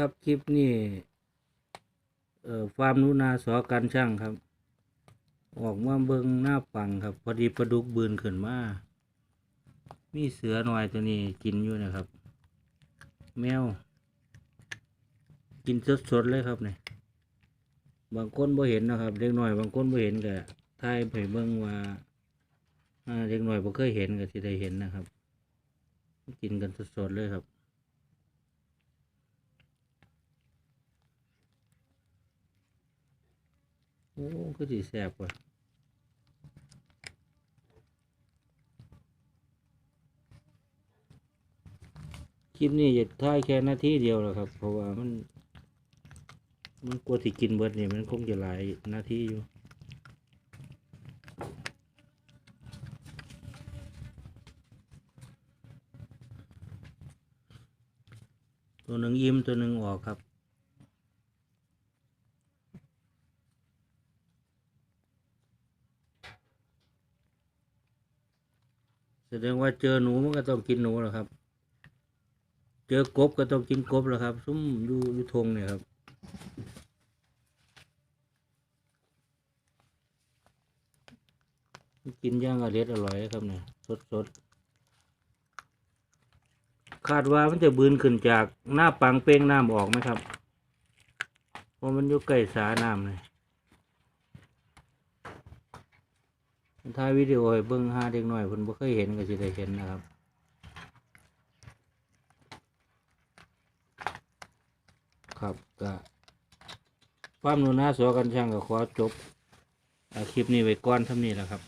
ครับคลิปนี้เอ่อฟาร์มนูนาสอการช่างครับ ออกมาเบิงหน้าปังครับ พอดีปลาดุกบืนขึ้นมา มีเสือหน่อยตัวนี้กินอยู่นะครับ แมว กินสดๆเลยครับเนี่ยบางคนบ่เห็นนะครับเด็กหน่อยบางคนบ่เห็นก็ทายไปเบิ่งว่าอ่าเด็กหน่อยบ่เคยเห็นก็สิได้เห็นนะครับ กินกันสดๆเลยครับ โอ้ก็สิแซ่บว่ะคลิปนี้จะถ่ายแค่นาทีเดียวแหละครับ เพราะว่ามัน มันกลัวที่กินเบิดนี่มันคงจะหลายนาทีอยู่ตัวหนึ่งอิ่มตัวหนึ่งออกครับ แสดงว่าเจอหนูมันก็ต้องกินหนูแหละครับ เจอกบก็ต้องกินกบแหละครับ ซุ้มอยู่อยู่ทงเนี่ยครับกินย่างอร่อยอร่อยครับเนี่ยสดสดๆคาดว่ามันจะบืนขึ้นจากหน้าปังเป้งน้ำออกไหมครับ เพราะมันอยู่ใกล้สาน้ำเลย ถ่ายวิดีโอให้เบิ้งหาเด็กหน่อยเพิ่นบ่เคยเห็นก็สิได้เห็นนะครับครับก็ความหนูนาสวกันช่างก็ขอจบอ่าคลิปนี้ไว้ก่อนท่านี้แหละครับ